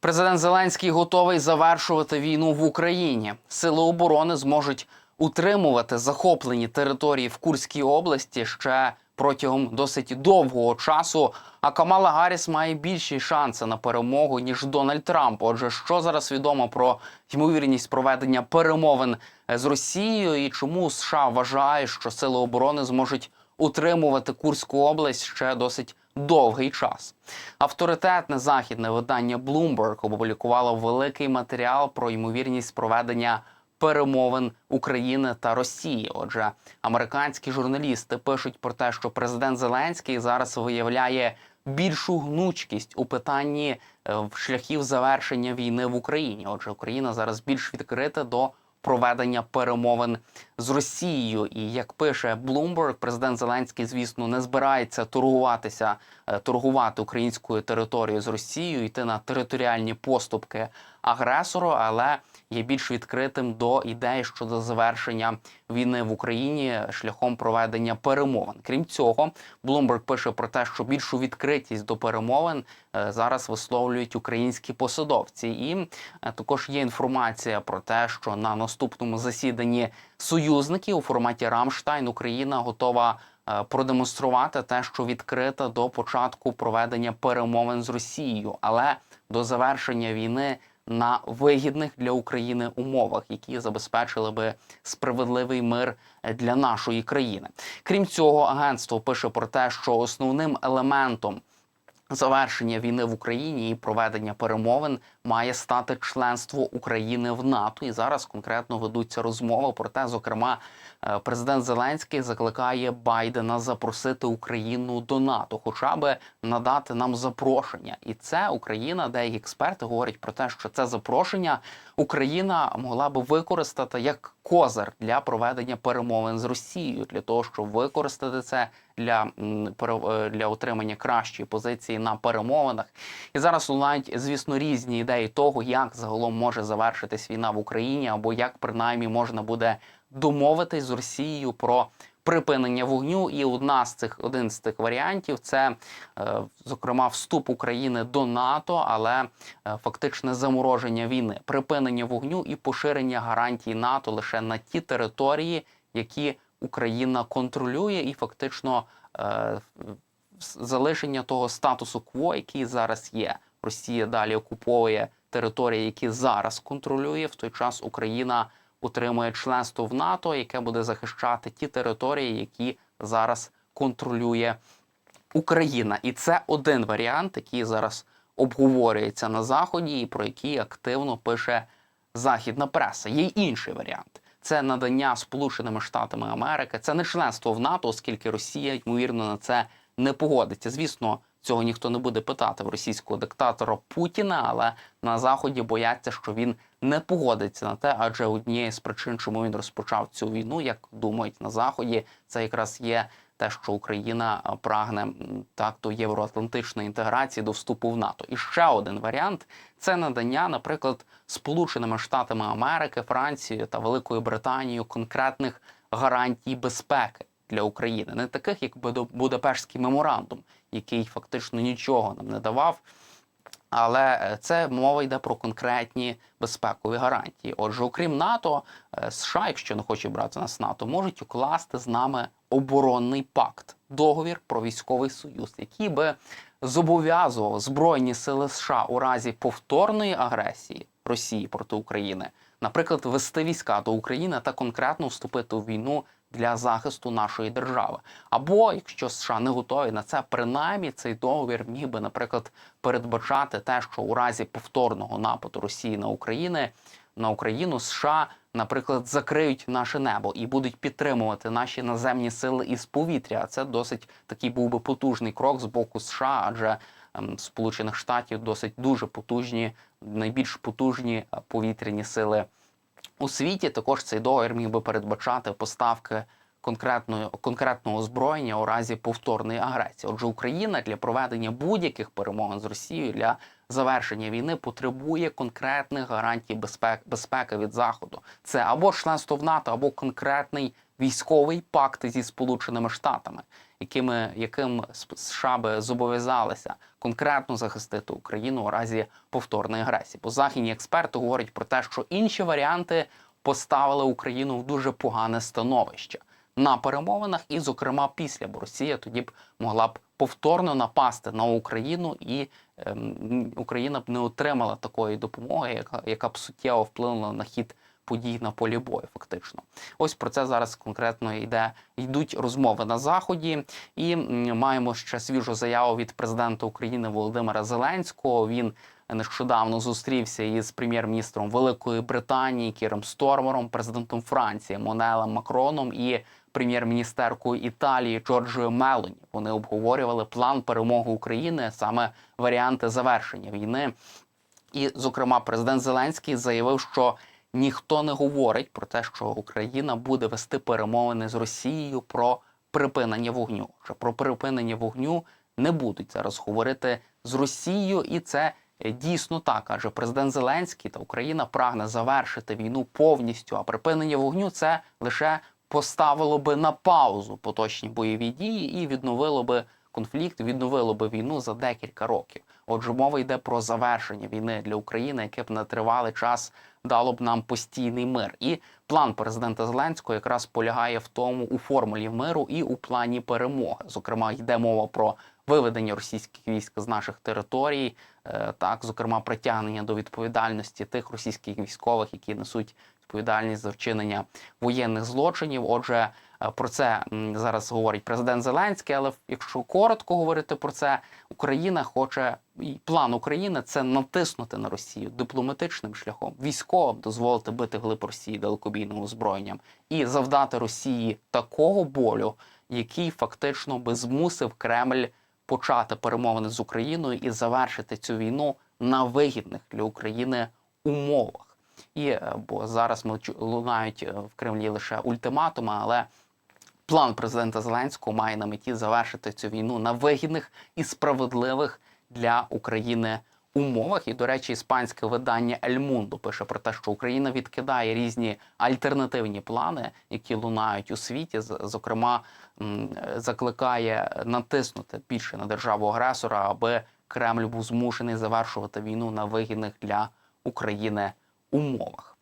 Президент Зеленський готовий завершувати війну в Україні. Сили оборони зможуть утримувати захоплені території в Курській області ще протягом досить довгого часу. А Камала Гарріс має більші шанси на перемогу ніж Дональд Трамп. Отже, що зараз відомо про ймовірність проведення перемовин з Росією і чому США вважає, що сили оборони зможуть утримувати Курську область ще досить довгий час. Авторитетне західне видання Bloomberg опублікувало великий матеріал про ймовірність проведення перемовин України та Росії. Отже, американські журналісти пишуть про те, що президент Зеленський зараз виявляє більшу гнучкість у питанні е, шляхів завершення війни в Україні. Отже, Україна зараз більш відкрита до проведення перемовин з Росією. І як пише Bloomberg, президент Зеленський, звісно, не збирається торгуватися, е, торгувати українською територією з Росією, йти на територіальні поступки агресору, але є більш відкритим до ідеї щодо завершення війни в Україні шляхом проведення перемовин. Крім цього, Bloomberg пише про те, що більшу відкритість до перемовин е, зараз висловлюють українські посадовці, і е, також є інформація про те, що на наступному засіданні союзників у форматі Рамштайн Україна готова е, продемонструвати те, що відкрита до початку проведення перемовин з Росією, але до завершення війни на вигідних для України умовах, які забезпечили би справедливий мир для нашої країни. Крім цього, агентство пише про те, що основним елементом завершення війни в Україні і проведення перемовин має стати членство України в НАТО. І зараз конкретно ведуться розмови про те, зокрема, е, президент Зеленський закликає Байдена запросити Україну до НАТО, хоча би надати нам запрошення. І це Україна, деякі експерти говорять про те, що це запрошення Україна могла би використати як козир для проведення перемовин з Росією, для того, щоб використати це для, е, для отримання кращої позиції на перемовинах. І зараз лунають, звісно, різні ідеї того, як загалом може завершитись війна в Україні, або як принаймні можна буде домовитись з Росією про припинення вогню. І одна з цих один з цих варіантів це, е, зокрема, вступ України до НАТО, але е, фактичне замороження війни, припинення вогню і поширення гарантій НАТО лише на ті території, які Україна контролює, і фактично е, залишення того статусу кво, який зараз є. Росія далі окуповує території, які зараз контролює. В той час Україна утримує членство в НАТО, яке буде захищати ті території, які зараз контролює Україна. І це один варіант, який зараз обговорюється на заході, і про який активно пише західна преса. Є інший варіант. Це надання Сполученими Штатами Америки, це не членство в НАТО, оскільки Росія ймовірно на це не погодиться. Звісно, цього ніхто не буде питати в російського диктатора Путіна, але на заході бояться, що він не погодиться на те, адже однією з причин, чому він розпочав цю війну, як думають на заході, це якраз є те, що Україна прагне м, так до євроатлантичної інтеграції до вступу в НАТО. І ще один варіант це надання, наприклад, Сполученими Штатами Америки, Францією та Великою Британією конкретних гарантій безпеки для України, не таких, як Будапештський меморандум, який фактично нічого нам не давав. Але е, це мова йде про конкретні безпекові гарантії. Отже, окрім НАТО, е, США, якщо не хоче брати нас НАТО, можуть укласти з нами оборонний пакт, договір про військовий союз, який би зобов'язував збройні сили США у разі повторної агресії Росії проти України, наприклад, вести війська до України та конкретно вступити у війну для захисту нашої держави. Або якщо США не готові на це, принаймні цей договір міг би, наприклад, передбачати те, що у разі повторного нападу Росії на Україну на Україну США, наприклад, закриють наше небо і будуть підтримувати наші наземні сили із повітря. А Це досить такий був би потужний крок з боку США, адже Сполучених Штатів досить дуже потужні, найбільш потужні е, повітряні сили у світі. Також цей договір міг би передбачати поставки конкретної конкретного озброєння у разі повторної агресії. Отже, Україна для проведення будь-яких перемовин з Росією для завершення війни потребує конкретних гарантій безпеки, безпеки від заходу. Це або членство в НАТО, або конкретний військовий пакт зі Сполученими Штатами. якими яким США би зобов'язалися конкретно захистити Україну у разі повторної агресії. Бо західні експерти говорять про те, що інші варіанти поставили Україну в дуже погане становище на перемовинах, і, зокрема, після, бо Росія тоді б могла б повторно напасти на Україну, і ем, Україна б не отримала такої допомоги, яка, яка б суттєво вплинула на хід подій на полі бою, фактично. Ось про це зараз конкретно йде йдуть розмови на заході, і маємо ще свіжу заяву від президента України Володимира Зеленського. Він нещодавно зустрівся із прем'єр-міністром Великої Британії Кіром Стормером, президентом Франції Монелем Макроном і прем'єр-міністеркою Італії Джорджою Мелоні. Вони обговорювали план перемоги України, саме варіанти завершення війни. І, зокрема, президент Зеленський заявив, що ніхто не говорить про те, що Україна буде вести перемовини з Росією про припинення вогню. Що про припинення вогню не будуть зараз говорити з Росією, і це дійсно так. Адже президент Зеленський та Україна прагне завершити війну повністю. А припинення вогню це лише поставило би на паузу поточні бойові дії і відновило би конфлікт, відновило би війну за декілька років. Отже, мова йде про завершення війни для України, яке б на тривалий час дало б нам постійний мир. І план президента Зеленського якраз полягає в тому у формулі миру і у плані перемоги. Зокрема, йде мова про виведення російських військ з наших територій, е, так зокрема, притягнення до відповідальності тих російських військових, які несуть відповідальність за вчинення воєнних злочинів. Отже, е, про це зараз говорить президент Зеленський. Але якщо коротко говорити про це, Україна хоче і план України це натиснути на Росію дипломатичним шляхом, військовим дозволити бити глиб Росії далекобійним озброєнням і завдати Росії такого болю, який фактично би змусив Кремль почати перемовини з Україною і завершити цю війну на вигідних для України умовах. І е, бо зараз ми лунають е, в Кремлі лише ультиматуми, але план президента Зеленського має на меті завершити цю війну на вигідних і справедливих для України умовах. І, до речі, іспанське видання Ель Мундо пише про те, що Україна відкидає різні альтернативні плани, які лунають у світі. Зокрема, закликає натиснути більше на державу агресора, аби Кремль був змушений завершувати війну на вигідних для України умовах.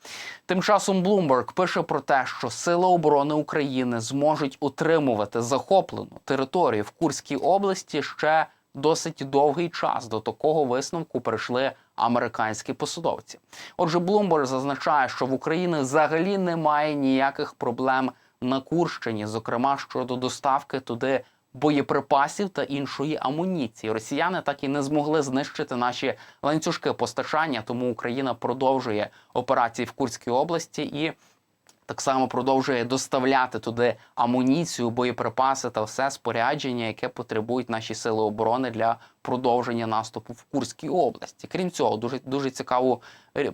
Тим часом Bloomberg пише про те, що Сили оборони України зможуть утримувати захоплену територію в Курській області ще досить довгий час. До такого висновку прийшли американські посадовці. Отже, Bloomberg зазначає, що в Україні взагалі немає ніяких проблем на Курщині, зокрема щодо доставки туди боєприпасів та іншої амуніції. Росіяни так і не змогли знищити наші ланцюжки постачання, тому Україна продовжує операції в Курській області і так само продовжує доставляти туди амуніцію, боєприпаси та все спорядження, яке потребують наші сили оборони для продовження наступу в Курській області. Крім цього, дуже дуже цікаву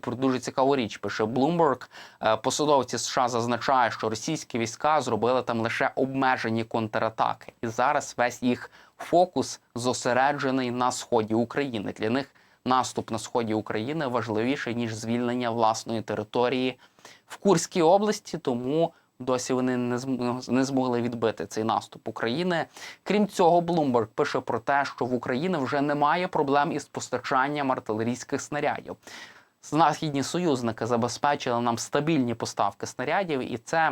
дуже цікаву річ пише Bloomberg. Е, Посадовці США зазначають, що російські війська зробили там лише обмежені контратаки, і зараз весь їх фокус зосереджений на сході України. Для них наступ на сході України важливіший ніж звільнення власної території в Курській області, тому досі вони не змогли відбити цей наступ України. Крім цього, Bloomberg пише про те, що в Україні вже немає проблем із постачанням артилерійських снарядів. Західні союзники забезпечили нам стабільні поставки снарядів, і це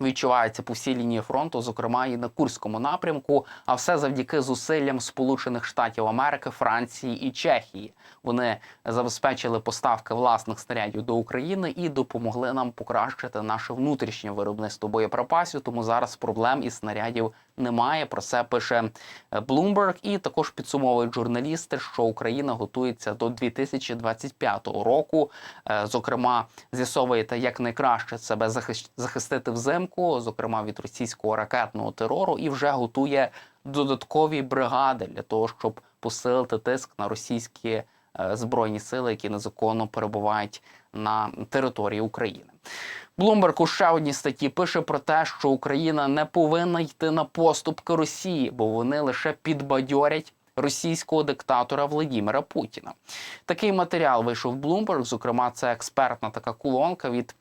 відчувається по всій лінії фронту, зокрема і на Курському напрямку. А все завдяки зусиллям Сполучених Штатів Америки, Франції і Чехії. Вони забезпечили поставки власних снарядів до України і допомогли нам покращити наше внутрішнє виробництво боєприпасів. Тому зараз проблем із снарядів немає. Про це пише е, Bloomberg. І також підсумовують журналісти, що Україна готується до 2025 року. Е, Зокрема, з'ясовуєте, як найкраще себе захистити взимку, зокрема від російського ракетного терору, і вже готує додаткові бригади для того, щоб посилити тиск на російські е, збройні сили, які незаконно перебувають на території України. Блумберг у ще одній статті пише про те, що Україна не повинна йти на поступки Росії, бо вони лише підбадьорять російського диктатора Владімира Путіна. Такий матеріал вийшов Bloomberg, Зокрема, це експертна така колонка від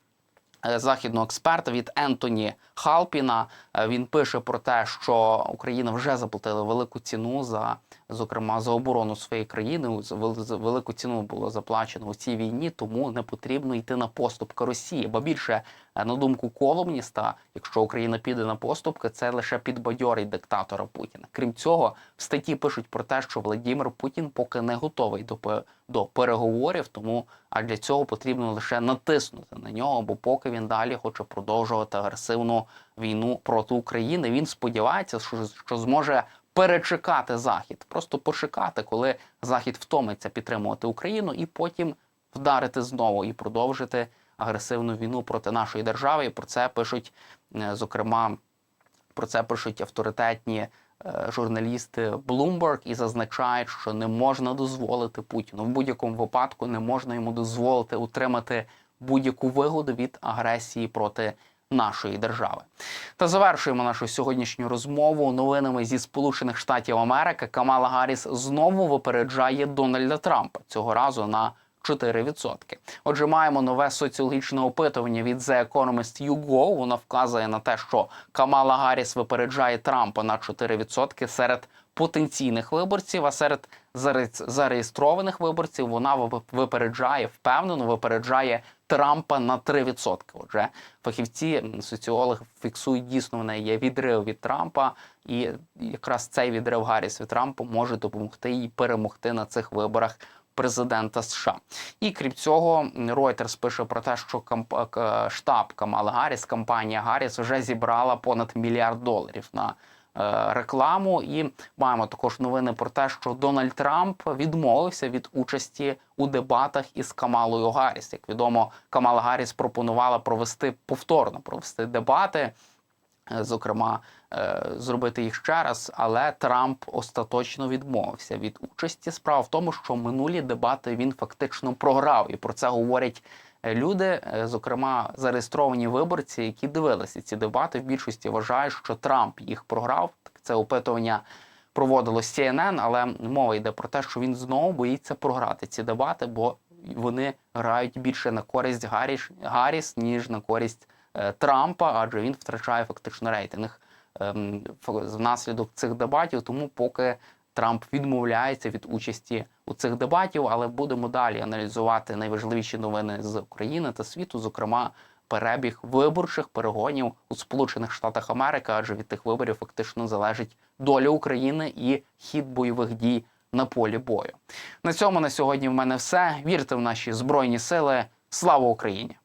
західного експерта від Ентоні Халпіна. Е, Він пише про те, що Україна вже заплатила велику ціну за, зокрема, за оборону своєї країни. Велику ціну було заплачено у цій війні, тому не потрібно йти на поступки Росії. Бо більше, е, на думку колумніста, якщо Україна піде на поступки, це лише підбадьорить диктатора Путіна. Крім цього, в статті пишуть про те, що Владимир Путін поки не готовий до, до переговорів, тому а для цього потрібно лише натиснути на нього, бо поки він далі хоче продовжувати агресивну війну проти України. Він сподівається, що, що зможе перечекати Захід, просто почекати, коли Захід втомиться підтримувати Україну, і потім вдарити знову і продовжити агресивну війну проти нашої держави. І про це пишуть, е, зокрема, про це пишуть авторитетні е, журналісти Bloomberg і зазначають, що не можна дозволити Путіну в будь-якому випадку не можна йому дозволити утримати будь-яку вигоду від агресії проти нашої держави. Та завершуємо нашу сьогоднішню розмову новинами зі Сполучених Штатів Америки. Камала Гарріс знову випереджає Дональда Трампа цього разу на 4%. Отже, маємо нове соціологічне опитування від The Economist YouGo. Воно вказує на те, що Камала Гарріс випереджає Трампа на 4% серед потенційних виборців, а серед заре- зареєстрованих виборців вона випереджає впевнено, випереджає Трампа на 3%. Отже, фахівці, соціологи фіксують дійсно в неї є відрив від Трампа, і якраз цей відрив Гарріс від Трампа може допомогти їй перемогти на цих виборах президента США. І крім цього, Reuters пише про те, що камп- штаб Камала Гарріс, компанія Гарріс вже зібрала понад мільярд доларів на рекламу. І маємо також новини про те, що Дональд Трамп відмовився від участі у дебатах із Камалою Гарріс. Як відомо, Камала Гарріс пропонувала провести повторно провести дебати. е, Зокрема, е, зробити їх ще раз, але Трамп остаточно відмовився від участі. Справа в тому, що минулі дебати він фактично програв, і про це говорять е, люди, е, зокрема зареєстровані виборці, які дивилися ці дебати. В більшості вважають, що Трамп їх програв. Це опитування проводило CNN, але мова йде про те, що він знову боїться програти ці дебати, бо вони грають більше на користь Гарріс, Гарріс ніж на користь е, Трампа, адже він втрачає фактично рейтинг ем, внаслідок цих дебатів. Тому поки Трамп відмовляється від участі у цих дебатів, але будемо далі аналізувати найважливіші новини з України та світу, зокрема. Перебіг виборчих перегонів у Сполучених Штатах Америки, адже від тих виборів фактично залежить доля України і хід бойових дій на полі бою. На цьому на сьогодні в мене все. Вірте в наші збройні сили. Слава Україні!